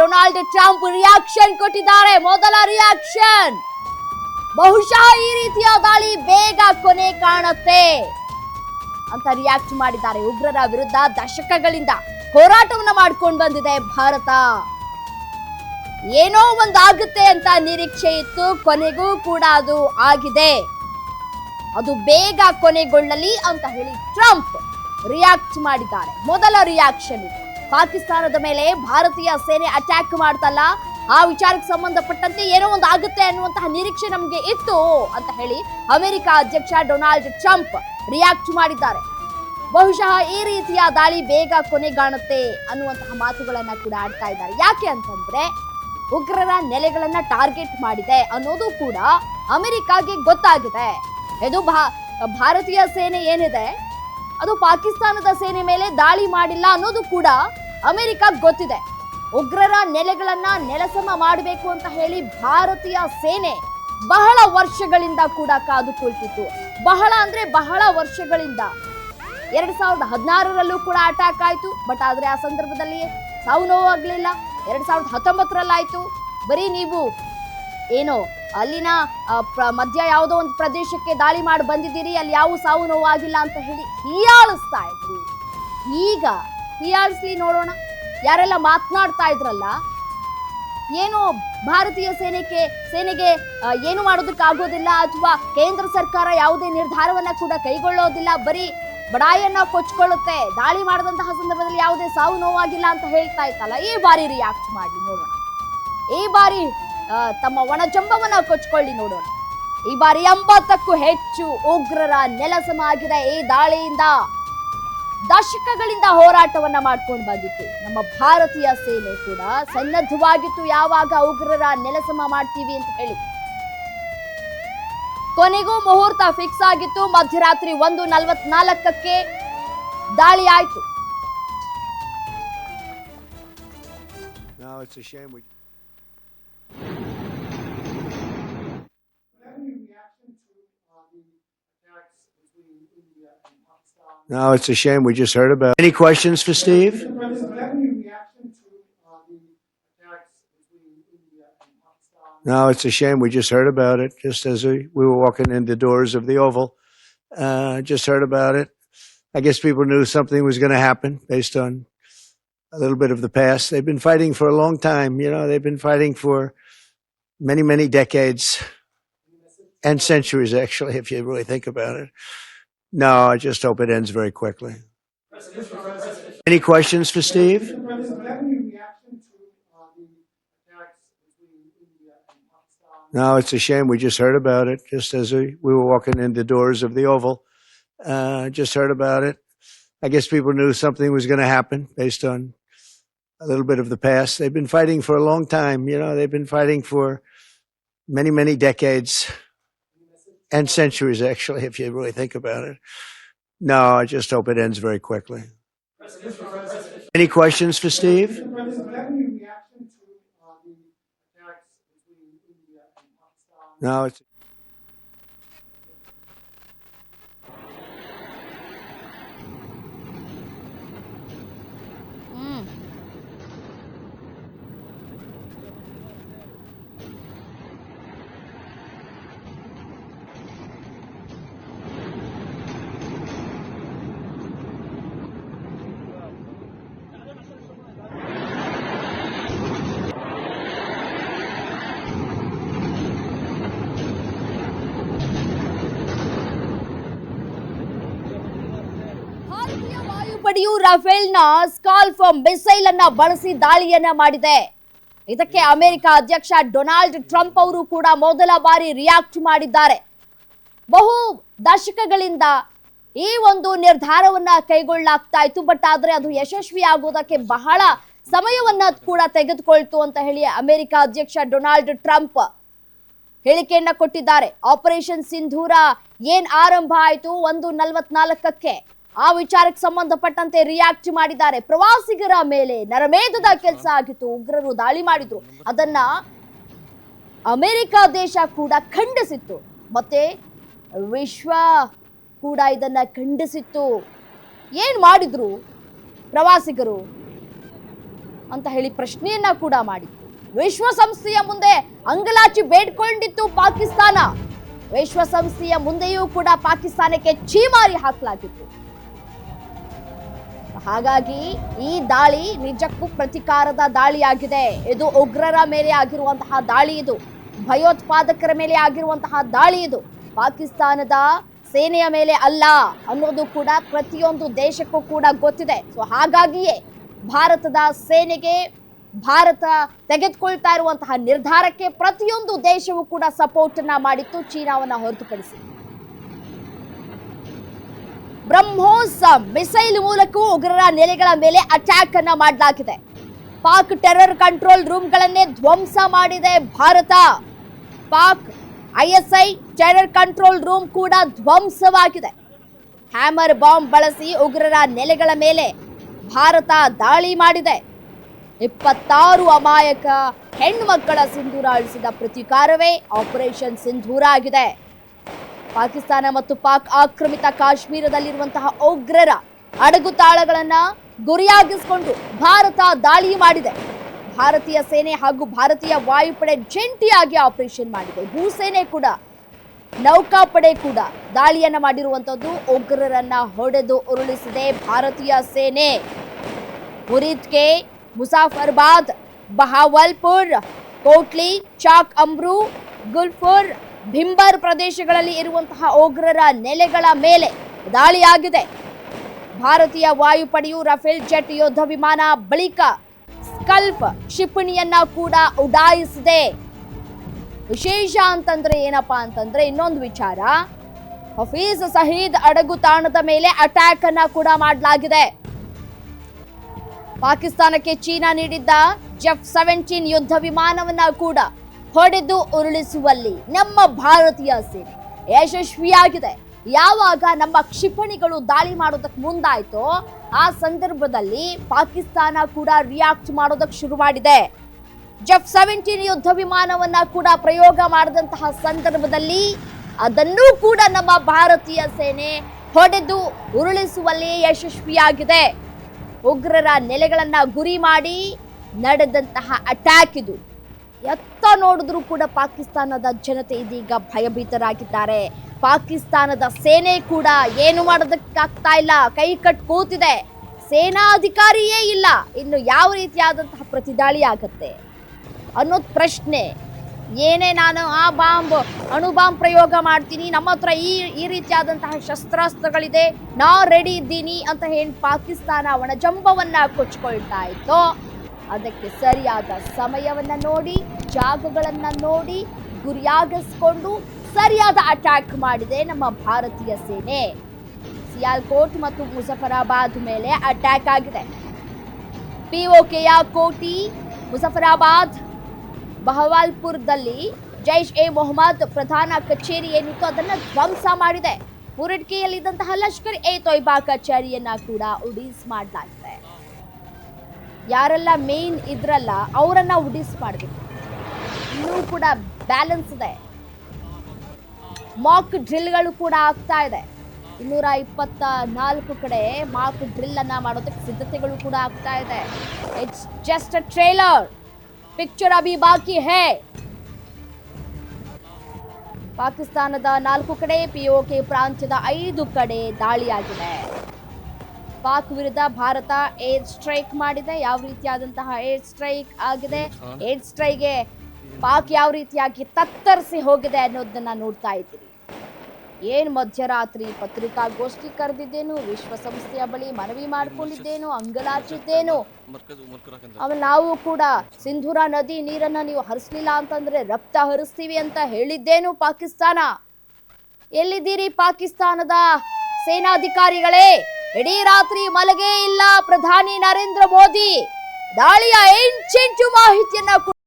Donald Trump reaction ಕೊಟ್ಟಿದ್ದಾರೆ. ಮೊದಲ reaction ಬಹುಶಃ ಈ ರೀತಿಯ ದಾಳಿ ಬೇಗ ಕೊನೆ ಕಾಣುತ್ತೆ ಅಂತ ರಿಯಾಕ್ಟ್ ಮಾಡಿದ್ದಾರೆ ಉಗ್ರರ ವಿರುದ್ಧ ದಶಕಗಳಿಂದ ಹೋರಾಟವನ್ನ ಮಾಡ್ಕೊಂಡು ಬಂದಿದೆ ಭಾರತ. ಏನೋ ಒಂದಾಗುತ್ತೆ ಅಂತ ನಿರೀಕ್ಷೆ ಇತ್ತು. ಕೊನೆಗೂ ಕೂಡ ಅದು ಆಗಿದೆ. ಅದು ಬೇಗ ಕೊನೆಗೊಳ್ಳಲಿ ಅಂತ ಹೇಳಿ ಟ್ರಂಪ್ ರಿಯಾಕ್ಟ್ ಮಾಡಿದ್ದಾರೆ. ಮೊದಲ ರಿಯಾಕ್ಷನ್ ಇದು. ಪಾಕಿಸ್ತಾನದ ಮೇಲೆ ಭಾರತೀಯ ಸೇನೆ ಅಟ್ಯಾಕ್ ಮಾಡ್ತಲ್ಲ, ಆ ವಿಚಾರಕ್ಕೆ ಸಂಬಂಧಪಟ್ಟಂತೆ ಏನೋ ಒಂದು ಆಗುತ್ತೆ ಅನ್ನುವಂತಹ ನಿರೀಕ್ಷೆ ನಮಗೆ ಇತ್ತು ಅಂತ ಹೇಳಿ ಅಮೆರಿಕ ಅಧ್ಯಕ್ಷ ಡೊನಾಲ್ಡ್ ಟ್ರಂಪ್ ರಿಯಾಕ್ಟ್ ಮಾಡಿದ್ದಾರೆ. ಬಹುಶಃ ಈ ರೀತಿಯ ದಾಳಿ ಬೇಗ ಕೊನೆಗಾಣುತ್ತೆ ಅನ್ನುವಂತಹ ಮಾತುಗಳನ್ನ ಕೂಡ ಆಡ್ತಾ ಇದ್ದಾರೆ. ಯಾಕೆ ಅಂತಂದ್ರೆ, ಉಗ್ರರ ನೆಲೆಗಳನ್ನ ಟಾರ್ಗೆಟ್ ಮಾಡಿದೆ ಅನ್ನೋದು ಕೂಡ ಅಮೆರಿಕಾಗೆ ಗೊತ್ತಾಗಿದೆ. ಇದು ಭಾರತೀಯ ಸೇನೆ ಏನಿದೆ ಅದು ಪಾಕಿಸ್ತಾನದ ಸೇನೆ ಮೇಲೆ ದಾಳಿ ಮಾಡಿಲ್ಲ ಅನ್ನೋದು ಕೂಡ ಅಮೆರಿಕ ಗೊತ್ತಿದೆ. ಉಗ್ರರ ನೆಲೆಗಳನ್ನ ನೆಲಸಮ ಮಾಡಬೇಕು ಅಂತ ಹೇಳಿ ಭಾರತೀಯ ಸೇನೆ ಬಹಳ ವರ್ಷಗಳಿಂದ ಕೂಡ ಕಾದು ಕುಳಿತಿತ್ತು. ಬಹಳ ಅಂದ್ರೆ ಬಹಳ ವರ್ಷಗಳಿಂದ. ಎರಡ್ ಸಾವಿರದ ಹದಿನಾರರಲ್ಲೂ ಕೂಡ ಅಟ್ಯಾಕ್ ಆಯಿತು. ಬಟ್ ಆದ್ರೆ ಆ ಸಂದರ್ಭದಲ್ಲಿ ಸಾವು ನೋವು ಆಗ್ಲಿಲ್ಲ. ಎರಡ್ ಸಾವಿರದ ಹತ್ತೊಂಬತ್ತರಲ್ಲಾಯ್ತು. ಬರೀ ನೀವು, ಏನು ಅಲ್ಲಿನ ಮಧ್ಯ ಯಾವುದೋ ಒಂದು ಪ್ರದೇಶಕ್ಕೆ ದಾಳಿ ಮಾಡಿ ಬಂದಿದ್ದೀರಿ, ಅಲ್ಲಿ ಯಾವ ಸಾವು ನೋವಾಗಿಲ್ಲ ಅಂತ ಹೇಳಿ ಹೀಯಾಳಿಸ್ತಾ ಇದ್ರು. ಈಗ ಹೀಯಾಳಿಸ್ಲಿ ನೋಡೋಣ. ಯಾರೆಲ್ಲ ಮಾತನಾಡ್ತಾ ಇದ್ರಲ್ಲ, ಏನು ಭಾರತೀಯ ಸೇನೆಗೆ ಸೇನೆಗೆ ಏನು ಮಾಡೋದಕ್ಕಾಗೋದಿಲ್ಲ ಅಥವಾ ಕೇಂದ್ರ ಸರ್ಕಾರ ಯಾವುದೇ ನಿರ್ಧಾರವನ್ನ ಕೂಡ ಕೈಗೊಳ್ಳೋದಿಲ್ಲ, ಬರೀ ಬಡಾಯನ್ನ ಕೊಚ್ಕೊಳ್ಳುತ್ತೆ, ದಾಳಿ ಮಾಡಿದಂತಹ ಸಂದರ್ಭದಲ್ಲಿ ಯಾವುದೇ ಸಾವು ನೋವಾಗಿಲ್ಲ ಅಂತ ಹೇಳ್ತಾ ಇತ್ತಲ್ಲ, ಈ ಬಾರಿ ರಿಯಾಕ್ಟ್ ಮಾಡಿ ನೋಡೋಣ. ಈ ಬಾರಿ ತಮ್ಮ ಒಣಜಂಬವನ್ನ ಕೊಚ್ಕೊಳ್ಳಿ ನೋಡೋಣ. ಈ ಬಾರಿ ಎಂಬತ್ತಕ್ಕೂ ಹೆಚ್ಚು ಉಗ್ರರ ನೆಲಸಮ ಆಗಿದೆ ಈ ದಾಳಿಯಿಂದ. ದಶಕಗಳಿಂದ ಹೋರಾಟವನ್ನ ಮಾಡ್ಕೊಂಡು ಬಂದಿತ್ತು. ನಮ್ಮ ಭಾರತೀಯ ಸೇನೆ ಕೂಡ ಸನ್ನದ್ಧವಾಗಿತ್ತು. ಯಾವಾಗ ಉಗ್ರರ ನೆಲಸಮ ಮಾಡ್ತೀವಿ ಅಂತ ಹೇಳಿ. ಕೊನೆಗೂ ಮುಹೂರ್ತ ಫಿಕ್ಸ್ ಆಗಿತ್ತು. ಮಧ್ಯರಾತ್ರಿ ಒಂದು ನಲವತ್ನಾಲ್ಕಕ್ಕೆ ದಾಳಿ ಆಯ್ತು. No, it's a shame we. Just heard about. Any questions for Steve? No, it's a shame we just heard about it. Just as we, we were walking in the doors of the Oval, uh, just heard about it. I guess people knew something was going to happen based on a little bit of the past. They've been fighting for a long time. You know, they've been fighting for many, many decades and centuries, actually, if you really think about it. No, I just hope it ends very quickly. Any questions for Steve? Mr. President, do you have any reaction to uh, the attacks between India and Pakistan? No, it's a shame we just heard about it. Just as we, we were walking in the doors of the Oval, uh, just heard about it. I guess people knew something was going to happen based on a little bit of the past. They've been fighting for a long time. You know, they've been fighting for many, many decades and centuries, actually, if you really think about it. No, I just hope it ends very quickly. Any questions for Steve? No, it's. ವಾಯುಪಡೆಯು ರಫೇಲ್ನ SCALP missile ಅನ್ನ ಬಳಸಿ ದಾಳಿಯನ್ನ ಮಾಡಿದೆ. ಇದಕ್ಕೆ America ಅಧ್ಯಕ್ಷ Donald Trump ಅವರು ಕೂಡ ಮೊದಲ ಬಾರಿ ರಿಯಾಕ್ಟ್ ಮಾಡಿದ್ದಾರೆ. ಬಹು ದಶಕಗಳಿಂದ ಈ ಒಂದು ನಿರ್ಧಾರವನ್ನ ಕೈಗೊಳ್ಳಲಾಗ್ತಾ ಇತ್ತು. ಬಟ್ ಆದ್ರೆ ಅದು ಯಶಸ್ವಿ ಆಗೋದಕ್ಕೆ ಬಹಳ ಸಮಯವನ್ನ ಕೂಡ ತೆಗೆದುಕೊಳ್ತು ಅಂತ ಹೇಳಿ ಅಮೆರಿಕ ಅಧ್ಯಕ್ಷ ಡೊನಾಲ್ಡ್ ಟ್ರಂಪ್ ಹೇಳಿಕೆಯನ್ನ ಕೊಟ್ಟಿದ್ದಾರೆ. ಆಪರೇಷನ್ ಸಿಂಧೂರ ಏನ್ ಆರಂಭ ಆಯಿತು? ಒಂದು ನಲವತ್ನಾಲ್ಕಕ್ಕೆ. ಆ ವಿಚಾರಕ್ಕೆ ಸಂಬಂಧಪಟ್ಟಂತೆ ರಿಯಾಕ್ಟ್ ಮಾಡಿದ್ದಾರೆ. ಪ್ರವಾಸಿಗರ ಮೇಲೆ ನರಮೇಧದ ಕೆಲಸ ಆಗಿತ್ತು. ಉಗ್ರರು ದಾಳಿ ಮಾಡಿದ್ರು. ಅದನ್ನ ಅಮೆರಿಕ ದೇಶ ಕೂಡ ಖಂಡಿಸಿತ್ತು. ಮತ್ತೆ ವಿಶ್ವ ಕೂಡ ಇದನ್ನ ಖಂಡಿಸಿತ್ತು. ಏನ್ ಮಾಡಿದ್ರು ಪ್ರವಾಸಿಗರು ಅಂತ ಹೇಳಿ ಪ್ರಶ್ನೆಯನ್ನ ಕೂಡ ಮಾಡಿತ್ತು. ವಿಶ್ವಸಂಸ್ಥೆಯ ಮುಂದೆ ಅಂಗಲಾಚಿ ಬೇಡ್ಕೊಂಡಿತ್ತು ಪಾಕಿಸ್ತಾನ. ವಿಶ್ವಸಂಸ್ಥೆಯ ಮುಂದೆಯೂ ಕೂಡ ಪಾಕಿಸ್ತಾನಕ್ಕೆ ಚೀಮಾರಿ ಹಾಕಲಾಗಿತ್ತು. ಹಾಗಾಗಿ ಈ ದಾಳಿ ನಿಜಕ್ಕೂ ಪ್ರತಿಕಾರದ ದಾಳಿಯಾಗಿದೆ. ಇದು ಉಗ್ರರ ಮೇಲೆ ಆಗಿರುವಂತಹ ದಾಳಿ ಇದು. ಭಯೋತ್ಪಾದಕರ ಮೇಲೆ ಆಗಿರುವಂತಹ ದಾಳಿ ಇದು. ಪಾಕಿಸ್ತಾನದ ಸೇನೆಯ ಮೇಲೆ ಅಲ್ಲ ಅನ್ನೋದು ಕೂಡ ಪ್ರತಿಯೊಂದು ದೇಶಕ್ಕೂ ಕೂಡ ಗೊತ್ತಿದೆ. ಸೊ ಹಾಗಾಗಿಯೇ ಭಾರತದ ಸೇನೆಗೆ ಭಾರತ ತೆಗೆದುಕೊಳ್ತಾ ಇರುವಂತಹ ನಿರ್ಧಾರಕ್ಕೆ ಪ್ರತಿಯೊಂದು ದೇಶವೂ ಕೂಡ ಸಪೋರ್ಟ್ ಅನ್ನ ಮಾಡಿತ್ತು. ಚೀನಾವನ್ನ ಹೊರತುಪಡಿಸಿ. ಬ್ರಹ್ಮೋಸ್ ಮಿಸೈಲ್ ಮೂಲಕ ಉಗ್ರರ ನೆಲೆಗಳ ಮೇಲೆ ಅಟ್ಯಾಕ್ ಅನ್ನ ಮಾಡಲಾಗಿದೆ. ಪಾಕ್ ಟೆರರ್ ಕಂಟ್ರೋಲ್ ರೂಮ್ಗಳನ್ನೇ ಧ್ವಂಸ ಮಾಡಿದೆ Bharat. Pak ISI terror control room ಕೂಡ ಧ್ವಂಸವಾಗಿದೆ. ಹ್ಯಾಮರ್ ಬಾಂಬ್ ಬಳಸಿ ಉಗ್ರರ ನೆಲೆಗಳ ಮೇಲೆ ಭಾರತ ದಾಳಿ ಮಾಡಿದೆ. ಇಪ್ಪತ್ತಾರು ಅಮಾಯಕ ಹೆಣ್ಮಕ್ಕಳ ಸಿಂಧೂರ ಅಳಿಸಿದ ಪ್ರತಿಕಾರವೇ ಆಪರೇಷನ್ ಸಿಂಧೂರ ಆಗಿದೆ ಪಾಕಿಸ್ತಾನ ಮತ್ತು ಪಾಕ್ ಆಕ್ರಮಿತ ಕಾಶ್ಮೀರದಲ್ಲಿರುವಂತಹ ಉಗ್ರರ ಅಡಗುತಾಳಗಳನ್ನ ಗುರಿಯಾಗಿಸಿಕೊಂಡು ಭಾರತ ದಾಳಿ ಮಾಡಿದೆ. ಭಾರತೀಯ ಸೇನೆ ಹಾಗೂ ಭಾರತೀಯ ವಾಯುಪಡೆ ಜಂಟಿಯಾಗಿ ಆಪರೇಷನ್ ಮಾಡಿದೆ. ಭೂಸೇನೆ ಕೂಡ, ನೌಕಾಪಡೆ ಕೂಡ ದಾಳಿಯನ್ನ ಮಾಡಿರುವಂತದ್ದು ಉಗ್ರರನ್ನ ಹೊಡೆದು ಉರುಳಿಸಿದೆ ಭಾರತೀಯ ಸೇನೆ. ಮುರಿದ್ಕೆ ಮುಸಾಫರ್ಬಾದ್, ಬಹಾವಲ್ಪುರ್, ಕೋಟ್ಲಿ, ಚಾಕ್ ಅಮ್ರು ಗುಲ್ಪುರ್ ಭಿಂಬರ್ ಪ್ರದೇಶಗಳಲ್ಲಿ ಇರುವಂತಹ ಉಗ್ರರ ನೆಲೆಗಳ ಮೇಲೆ ದಾಳಿಯಾಗಿದೆ. ಭಾರತೀಯ ವಾಯುಪಡೆಯು ರಫೇಲ್ ಜೆಟ್ ಯುದ್ಧ ವಿಮಾನ ಬಳಿಕ ಸ್ಕಲ್ಪ್ ಕ್ಷಿಪಣಿಯನ್ನ ಕೂಡ ಉಡಾಯಿಸಿದೆ. ವಿಶೇಷ ಅಂತಂದ್ರೆ ಏನಪ್ಪಾ ಅಂತಂದ್ರೆ ಇನ್ನೊಂದು ವಿಚಾರ. ಹಫೀಜ್ ಸಹೀದ್ ಅಡಗು ತಾಣದ ಮೇಲೆ ಅಟ್ಯಾಕ್ ಅನ್ನ ಕೂಡ ಮಾಡಲಾಗಿದೆ. ಪಾಕಿಸ್ತಾನಕ್ಕೆ ಚೀನಾ ನೀಡಿದ್ದ ಜೆಫ್ ಸೆವೆಂಟೀನ್ ಯುದ್ಧ ವಿಮಾನವನ್ನ ಕೂಡ ಹೊಡೆದು ಉರುಳಿಸುವಲ್ಲಿ ನಮ್ಮ ಭಾರತೀಯ ಸೇನೆ ಯಶಸ್ವಿಯಾಗಿದೆ. ಯಾವಾಗ ನಮ್ಮ ಕ್ಷಿಪಣಿಗಳು ದಾಳಿ ಮಾಡೋದಕ್ಕೆ ಮುಂದಾಯ್ತೋ ಆ ಸಂದರ್ಭದಲ್ಲಿ ಪಾಕಿಸ್ತಾನ ಕೂಡ ರಿಯಾಕ್ಟ್ ಮಾಡೋದಕ್ಕೆ ಶುರು ಮಾಡಿದೆ ಜಫ್ ಸೆವೆಂಟೀನ್ ಯುದ್ಧ ವಿಮಾನವನ್ನ ಕೂಡ ಪ್ರಯೋಗ ಮಾಡಿದಂತಹ ಸಂದರ್ಭದಲ್ಲಿ ಅದನ್ನೂ ಕೂಡ ನಮ್ಮ ಭಾರತೀಯ ಸೇನೆ ಹೊಡೆದು ಉರುಳಿಸುವಲ್ಲಿ ಯಶಸ್ವಿಯಾಗಿದೆ. ಉಗ್ರರ ನೆಲೆಗಳನ್ನ ಗುರಿ ಮಾಡಿ ನಡೆದಂತಹ ಅಟ್ಯಾಕ್ ಇದು. ಎತ್ತ ನೋಡಿದ್ರೂ ಕೂಡ ಪಾಕಿಸ್ತಾನದ ಜನತೆ ಇದೀಗ ಭಯಭೀತರಾಗಿದ್ದಾರೆ. ಪಾಕಿಸ್ತಾನದ ಸೇನೆ ಕೂಡ ಏನು ಮಾಡೋದಕ್ಕಾಗ್ತಾ ಇಲ್ಲ. ಕೈ ಕಟ್ ಕೂತಿದೆ. ಸೇನಾಧಿಕಾರಿಯೇ ಇಲ್ಲ. ಇನ್ನು ಯಾವ ರೀತಿಯಾದಂತಹ ಪ್ರತಿದಾಳಿ ಆಗತ್ತೆ? ಅನ್ನೋದು ಪ್ರಶ್ನೆ. ಏನೇ ನಾನು ಆ ಬಾಂಬ್, ಅಣು ಬಾಂಬ್ ಪ್ರಯೋಗ ಮಾಡ್ತೀನಿ, ನಮ್ಮ ಹತ್ರ ಈ ಈ ರೀತಿಯಾದಂತಹ ಶಸ್ತ್ರಾಸ್ತ್ರಗಳಿದೆ, ನಾ ರೆಡಿ ಇದ್ದೀನಿ ಅಂತ ಹೇಳಿ ಪಾಕಿಸ್ತಾನ ಒಣಜಂಬವನ್ನ ಕೊಚ್ಕೊಳ್ತಾ ಇತ್ತು ಅದಕ್ಕೆ ಸರಿಯಾದ ಸಮಯವನ್ನ ನೋಡಿ, ಜಾಗಗಳನ್ನು ನೋಡಿ, ಗುರಿಯಾಗಿಸ್ಕೊಂಡು ಸರಿಯಾದ ಅಟ್ಯಾಕ್ ಮಾಡಿದೆ ನಮ್ಮ ಭಾರತೀಯ ಸೇನೆ. ಸಿಯಾಲ್ಕೋಟ್ ಮತ್ತು ಮುಜಫರಾಬಾದ್ ಮೇಲೆ ಅಟ್ಯಾಕ್ ಆಗಿದೆ. ಪಿಒಕೆಯ ಕೋಟಿ, ಮುಜಫರಾಬಾದ್, ಬಹವಾಲ್ಪುರದಲ್ಲಿ ಜೈಷ್ ಎ ಮೊಹಮ್ಮದ್ ಪ್ರಧಾನ ಕಚೇರಿ ಏನಿತ್ತು ಅದನ್ನು ಧ್ವಂಸ ಮಾಡಿದೆ. ಮುರಡ್ಕೆಯಲ್ಲಿದ್ದಂತಹ ಲಷ್ಕರ್ ಎ ತೊಯ್ಬಾ ಕಚೇರಿಯನ್ನ ಕೂಡ ಉಡೀಸ್ ಮಾಡಲಾಗಿದೆ ಯಾರೆಲ್ಲ ಮೇನ್ ಇದ್ರಲ್ಲ, ಅವರನ್ನ ಉಡಿಸ್ ಮಾಡಬೇಕು. ಇನ್ನೂ ಕೂಡ ಬ್ಯಾಲೆನ್ಸ್ ಇದೆ. ಮಾಕ್ ಡ್ರಿಲ್ಗಳು ಕೂಡ ಆಗ್ತಾ ಇದೆ. ಇನ್ನೂರ ಇಪ್ಪತ್ತ ನಾಲ್ಕು ಕಡೆ ಮಾಕ್ ಡ್ರಿಲ್ ಅನ್ನ ಮಾಡೋದಕ್ಕೆ ಸಿದ್ಧತೆಗಳು ಕೂಡ ಆಗ್ತಾ ಇದೆ. It's just a trailer picture Abhi ಬಾಕಿ ಹೇ. ಪಾಕಿಸ್ತಾನದ ನಾಲ್ಕು ಕಡೆ ಪಿಒಕೆ ಪ್ರಾಂತ್ಯದ ಐದು ಕಡೆ ದಾಳಿಯಾಗಿದೆ. ಪಾಕ್ ವಿರುದ್ಧ ಭಾರತ ಏರ್ ಸ್ಟ್ರೈಕ್ ಮಾಡಿದೆ. ಯಾವ ರೀತಿಯಾದಂತಹ ಏರ್ ಸ್ಟ್ರೈಕ್ ಆಗಿದೆ? ಏರ್ ಸ್ಟ್ರೈಕ್ಗೆ ಪಾಕ್ ಯಾವ ರೀತಿಯಾಗಿ ತತ್ತರಿಸಿ ಹೋಗಿದೆ ಅನ್ನೋದನ್ನ ನೋಡ್ತಾ ಇದ್ದೀವಿ ಏನು ಮಧ್ಯರಾತ್ರಿ ಪತ್ರಿಕಾಗೋಷ್ಠಿ ಕರೆದಿದ್ದೇನು, ವಿಶ್ವಸಂಸ್ಥೆಯ ಬಳಿ ಮನವಿ ಮಾಡಿಕೊಂಡಿದ್ದೇನು, ಅಂಗಲಾಚಿದ್ದೇನು? ಆಮೇಲೆ ನಾವು ಕೂಡ ಸಿಂಧೂರ ನದಿ ನೀರನ್ನ ನೀವು ಹರಿಸ್ಲಿಲ್ಲ ಅಂತಂದ್ರೆ ರಕ್ತ ಹರಿಸ್ತೀವಿ ಅಂತ ಹೇಳಿದ್ದೇನು ಪಾಕಿಸ್ತಾನ? ಎಲ್ಲಿದ್ದೀರಿ ಪಾಕಿಸ್ತಾನದ ಸೇನಾಧಿಕಾರಿಗಳೇ? ಇಡೀ ರಾತ್ರಿ ಮಲಗೇ ಇಲ್ಲ ಪ್ರಧಾನಿ ನರೇಂದ್ರ ಮೋದಿ. ದಾಳಿಯ ಇಂಚಿಂಚು ಮಾಹಿತಿಯನ್ನ